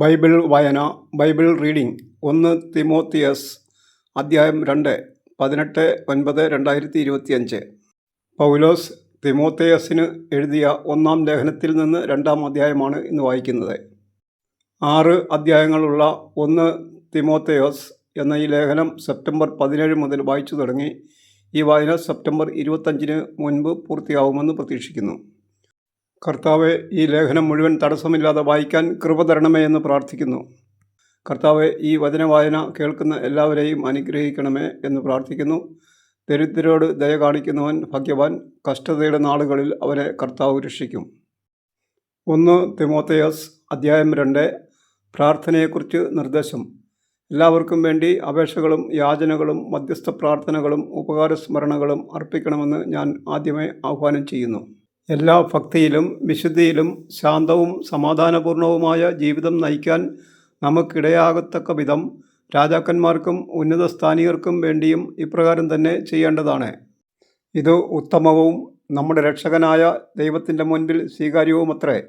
Bible വായന Bible reading ഒന്ന് Timotheus അധ്യായം രണ്ട് പതിനെട്ട് ഒൻപത് രണ്ടായിരത്തി ഇരുപത്തിയഞ്ച് പൗലോസ് തിമോത്തേയസിന് എഴുതിയ ഒന്നാം ലേഖനത്തിൽ നിന്ന് രണ്ടാം അധ്യായമാണ് ഇന്ന് വായിക്കുന്നത്. ആറ് അധ്യായങ്ങളുള്ള ഒന്ന് തിമോത്തേയോസ് എന്ന ഈ ലേഖനം സെപ്റ്റംബർ പതിനേഴ് മുതൽ വായിച്ചു തുടങ്ങി ഈ വായന സെപ്റ്റംബർ ഇരുപത്തഞ്ചിന് മുൻപ് പൂർത്തിയാവുമെന്ന് പ്രതീക്ഷിക്കുന്നു. കർത്താവെ ഈ ലേഖനം മുഴുവൻ തടസ്സമില്ലാതെ വായിക്കാൻ കൃപ തരണമേ എന്ന് പ്രാർത്ഥിക്കുന്നു. കർത്താവെ ഈ വചനവായന കേൾക്കുന്ന എല്ലാവരെയും അനുഗ്രഹിക്കണമേ എന്ന് പ്രാർത്ഥിക്കുന്നു. ദരിദ്രരോട് ദയ കാണിക്കുന്നവൻ ഭാഗ്യവാൻ കഷ്ടതയുടെ നാളുകളിൽ അവരെ കർത്താവ് രക്ഷിക്കും. ഒന്ന് തിമോത്തയസ് അധ്യായം രണ്ട് പ്രാർത്ഥനയെക്കുറിച്ച് നിർദ്ദേശം. എല്ലാവർക്കും വേണ്ടി അപേക്ഷകളും യാചനകളും മധ്യസ്ഥ പ്രാർത്ഥനകളും ഉപകാരസ്മരണകളും അർപ്പിക്കണമെന്ന് ഞാൻ ആദ്യമേ ആഹ്വാനം ചെയ്യുന്നു. എല്ലാ ഭക്തിയിലും വിശുദ്ധിയിലും ശാന്തവും സമാധാനപൂർണവുമായ ജീവിതം നയിക്കാൻ നമുക്കിടയാകത്തക്ക വിധം രാജാക്കന്മാർക്കും ഉന്നത സ്ഥാനീയർക്കും വേണ്ടിയും ഇപ്രകാരം തന്നെ ചെയ്യേണ്ടതാണ്. ഇത് ഉത്തമവും നമ്മുടെ രക്ഷകനായ ദൈവത്തിന്റെ മുൻപിൽ സ്വീകാര്യവുമത്രേ.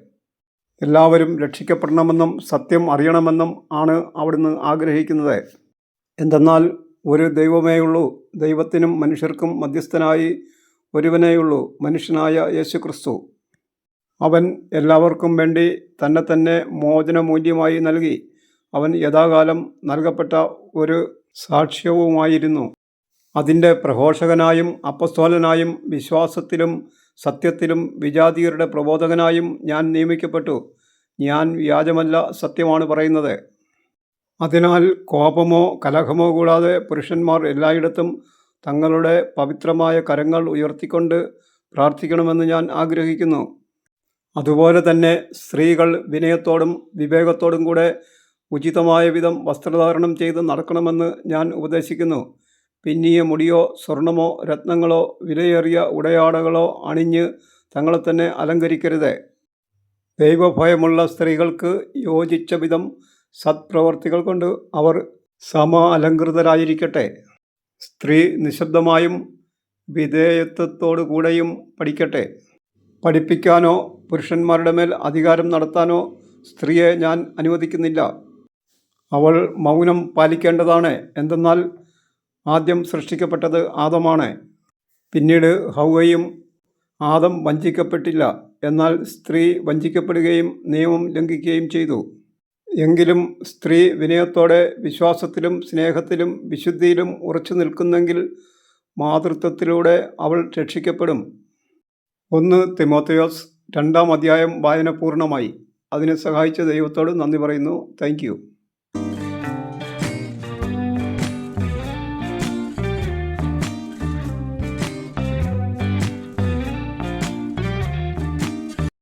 എല്ലാവരും രക്ഷിക്കപ്പെടണമെന്നും സത്യം അറിയണമെന്നും ആണ് അവിടുന്ന് ആഗ്രഹിക്കുന്നത്. എന്തെന്നാൽ ഒരു ദൈവമേയുള്ളൂ. ദൈവത്തിനും മനുഷ്യർക്കും മധ്യസ്ഥനായി ഒരുവനേയുള്ളൂ മനുഷ്യനായ യേശുക്രിസ്തു. അവൻ എല്ലാവർക്കും വേണ്ടി തന്നെ തന്നെ മോചനമൂല്യമായി നൽകി. അവൻ യഥാകാലം നൽകപ്പെട്ട ഒരു സാക്ഷ്യവുമായിരുന്നു. അതിന്റെ പ്രഘോഷകനായും അപ്പസ്തോലനായും വിശ്വാസത്തിലും സത്യത്തിലും വിജാതീയരുടെ പ്രബോധകനായും ഞാൻ നിയമിക്കപ്പെട്ടു. ഞാൻ വ്യാജമല്ല സത്യമാണ് പറയുന്നത്. അതിനാൽ കോപമോ കലഹമോ കൂടാതെ പുരുഷന്മാർ എല്ലായിടത്തും തങ്ങളുടെ പവിത്രമായ കരങ്ങൾ ഉയർത്തിക്കൊണ്ട് പ്രാർത്ഥിക്കണമെന്ന് ഞാൻ ആഗ്രഹിക്കുന്നു. അതുപോലെ തന്നെ സ്ത്രീകൾ വിനയത്തോടും വിവേകത്തോടും കൂടെ ഉചിതമായ വിധം വസ്ത്രധാരണം ചെയ്ത് നടക്കണമെന്ന് ഞാൻ ഉപദേശിക്കുന്നു. പിന്നിയ മുടിയോ സ്വർണമോ രത്നങ്ങളോ വിലയേറിയ ഉടയാടകളോ അണിഞ്ഞ് തങ്ങളെ തന്നെ അലങ്കരിക്കരുത്. ദൈവഭയമുള്ള സ്ത്രീകൾക്ക് യോജിച്ച വിധം സത്പ്രവർത്തികൾ കൊണ്ട് അവർ സമ അലങ്കൃതരായിരിക്കട്ടെ സ്ത്രീ നിശബ്ദമായും വിധേയത്വത്തോടു കൂടെയും പഠിക്കട്ടെ. പഠിപ്പിക്കാനോ പുരുഷന്മാരുടെ മേൽ അധികാരം നടത്താനോ സ്ത്രീയെ ഞാൻ അനുവദിക്കുന്നില്ല. അവൾ മൗനം പാലിക്കേണ്ടതാണ്. എന്തെന്നാൽ ആദ്യം സൃഷ്ടിക്കപ്പെട്ടത് ആദമാണ്. പിന്നീട് ഹൗവയും ആദം വഞ്ചിക്കപ്പെട്ടില്ല. എന്നാൽ സ്ത്രീ വഞ്ചിക്കപ്പെടുകയും നിയമം ലംഘിക്കുകയും ചെയ്തു. എങ്കിലും സ്ത്രീ വിനയത്തോടെ വിശ്വാസത്തിലും സ്നേഹത്തിലും വിശുദ്ധിയിലും ഉറച്ചു നിൽക്കുന്നെങ്കിൽ മാതൃത്വത്തിലൂടെ അവൾ രക്ഷിക്കപ്പെടും. ഒന്ന് തിമോത്തയോസ് രണ്ടാം അധ്യായം വായന പൂർണമായി. അതിനെ സഹായിച്ച ദൈവത്തോട് നന്ദി പറയുന്നു. താങ്ക്